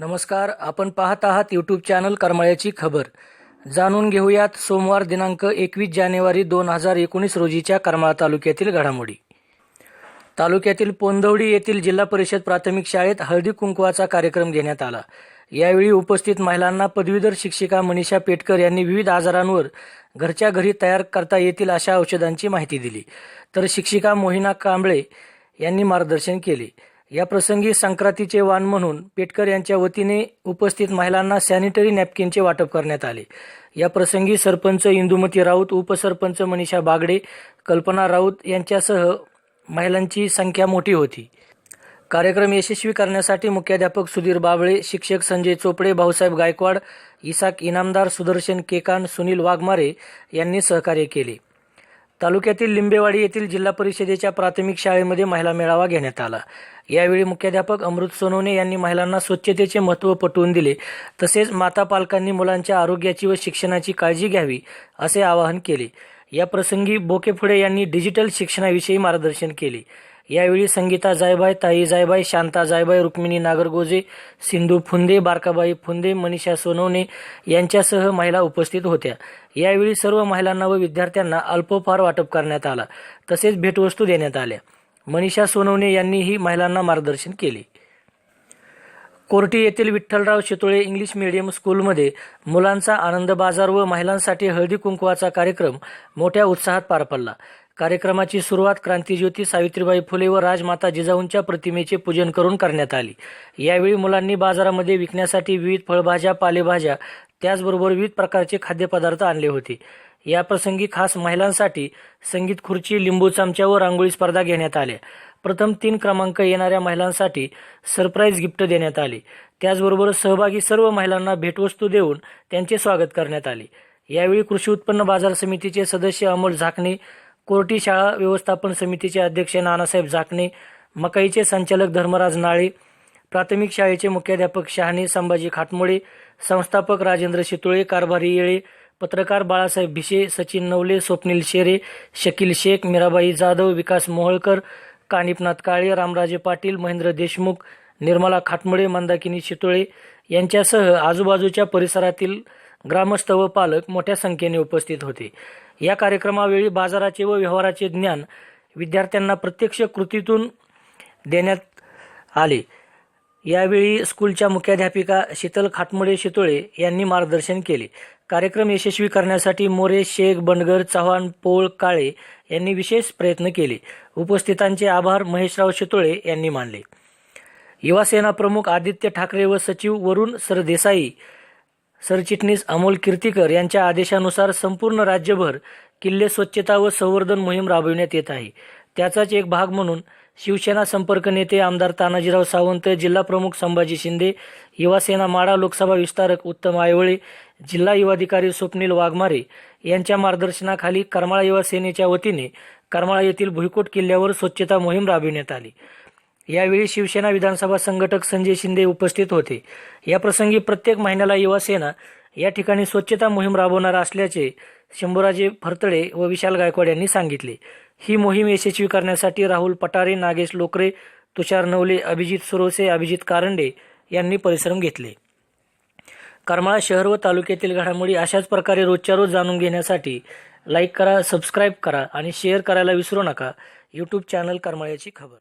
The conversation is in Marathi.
नमस्कार आपण पाहत आहात यूट्यूब चॅनल करमाळ्याची खबर. जाणून घेऊयात सोमवार दिनांक एकवीस जानेवारी दोन हजार एकोणीस रोजीच्या करमाळा तालुक्यातील घडामोडी. तालुक्यातील पोंदवडी येथील जिल्हा परिषद प्राथमिक शाळेत हळदी कुंकवाचा कार्यक्रम घेण्यात आला. यावेळी उपस्थित महिलांना पदवीधर शिक्षिका मनीषा पेटकर यांनी विविध आजारांवर घरच्या घरी तयार करता येतील अशा औषधांची माहिती दिली. तर शिक्षिका मोहिना कांबळे यांनी मार्गदर्शन केले. या प्रसंगी संक्रांतीचे वाण म्हणून पेटकर यांच्या वतीने उपस्थित महिलांना सॅनिटरी नॅपकिनचे वाटप करण्यात आले. या प्रसंगी सरपंच इंदुमती राऊत उपसरपंच मनीषा बागडे कल्पना राऊत यांच्यासह महिलांची संख्या मोठी होती. कार्यक्रम यशस्वी करण्यासाठी मुख्याध्यापक सुधीर बाबळे शिक्षक संजय चोपडे भाऊसाहेब गायकवाड इसाक इनामदार सुदर्शन केकान सुनील वाघमारे यांनी सहकार्य केले. तालुक्यातील लिंबेवाडी येथील जिल्हा परिषदेच्या प्राथमिक शाळेमध्ये महिला मेळावा घेण्यात आला. यावेळी मुख्याध्यापक अमृत सोनवणे यांनी महिलांना स्वच्छतेचे महत्त्व पटवून दिले. तसेच माता पालकांनी मुलांच्या आरोग्याची व शिक्षणाची काळजी घ्यावी असे आवाहन केले. या प्रसंगी बोकेफुडे यांनी डिजिटल शिक्षणाविषयी मार्गदर्शन केले. यावेळी संगीता जायबाई ताई जायबाई शांता जायबाई रुक्मिणी नागरगोजे सिंधू फुंदे बारकाबाई फुंदे मनीषा सोनवणे यांच्यासह महिला उपस्थित होत्या. यावेळी सर्व महिलांना व विद्यार्थ्यांना अल्पोपहार वाटप करण्यात आला. तसेच भेटवस्तू देण्यात आल्या. मनीषा सोनवणे यांनीही महिलांना मार्गदर्शन केले. कोर्टी येथील विठ्ठलराव शितोळे इंग्लिश मीडियम स्कूलमध्ये मुलांचा आनंद बाजार व महिलांसाठी हळदी कुंकवाचा कार्यक्रम मोठ्या उत्साहात पार पडला. कार्यक्रमाची सुरुवात क्रांतीज्योती सावित्रीबाई फुले व राजमाता जिजाऊंच्या प्रतिमेचे पूजन करून करण्यात आली. यावेळी मुलांनी बाजारामध्ये विकण्यासाठी विविध फळभाज्या पालेभाज्या त्याचबरोबर विविध प्रकारचे खाद्यपदार्थ आणले होते. याप्रसंगी खास महिलांसाठी संगीत खुर्ची लिंबू चमचा व रांगोळी स्पर्धा घेण्यात आल्या. प्रथम तीन क्रमांक येणाऱ्या महिलांसाठी सरप्राईज गिफ्ट देण्यात आले. त्याचबरोबर सहभागी सर्व महिलांना भेटवस्तू देऊन त्यांचे स्वागत करण्यात आले. यावेळी कृषी उत्पन्न बाजार समितीचे सदस्य अमोल झाकणे कोर्टी शाळा व्यवस्थापन समितीचे अध्यक्ष नानासाहेब झाकणे मकाईचे संचालक धर्मराज नाळे प्राथमिक शाळेचे मुख्याध्यापक शहाणे संभाजी खाटमोळे संस्थापक राजेंद्र शितोळे कारभारी येळे पत्रकार बाळासाहेब भिशे सचिन नवले स्वप्नील शेरे शकील शेख मीराबाई जाधव विकास मोहळकर कानिपनाथ काळे रामराजे पाटील महेंद्र देशमुख निर्मला खाटमोळे मंदाकिनी शितोळे यांच्यासह आजूबाजूच्या परिसरातील ग्रामस्थ व पालक मोठ्या संख्येने उपस्थित होते. या कार्यक्रमावेळी बाजाराचे व व्यवहाराचे ज्ञान विद्यार्थ्यांना प्रत्यक्ष कृतीतून देण्यात आले. यावेळी स्कूलच्या मुख्याध्यापिका शीतल खाटमोडे शितोळे यांनी मार्गदर्शन केले. कार्यक्रम यशस्वी करण्यासाठी मोरे शेख बंडगर चव्हाण पोळ काळे यांनी विशेष प्रयत्न केले. उपस्थितांचे आभार महेशराव शितोळे यांनी मानले. युवासेना प्रमुख आदित्य ठाकरे व सचिव वरुण सरदेसाई सरचिटणीस अमोल कीर्तीकर यांच्या आदेशानुसार संपूर्ण राज्यभर किल्ले स्वच्छता व संवर्धन मोहीम राबविण्यात येत आहे. त्याचाच एक भाग म्हणून शिवसेना संपर्क नेते आमदार तानाजीराव सावंत जिल्हा प्रमुख संभाजी शिंदे युवासेना माडा लोकसभा विस्तारक उत्तम आयवळे जिल्हा युवाधिकारी स्वप्नील वाघमारे यांच्या मार्गदर्शनाखाली करमाळा युवा सेनेच्या वतीने करमाळा येथील भुईकोट किल्ल्यावर स्वच्छता मोहीम राबविण्यात आली. यावेळी शिवसेना विधानसभा संघटक संजय शिंदे उपस्थित होते. या प्रसंगी प्रत्येक महिन्याला युवासेना या ठिकाणी स्वच्छता मोहीम राबवणार असल्याचे शंभूराजे फरतडे व विशाल गायकवाड यांनी सांगितले. ही मोहीम यशस्वी करण्यासाठी राहुल पटारे नागेश लोकरे तुषार नवले अभिजित सुरोसे अभिजित कारंडे यांनी परिश्रम घेतले. करमाळा शहर व तालुक्यातील घडामोडी अशाच प्रकारे रोजच्या रोज जाणून घेण्यासाठी लाईक करा सबस्क्राईब करा आणि शेअर करायला विसरू नका. यूट्यूब चॅनल करमाळ्याची खबर.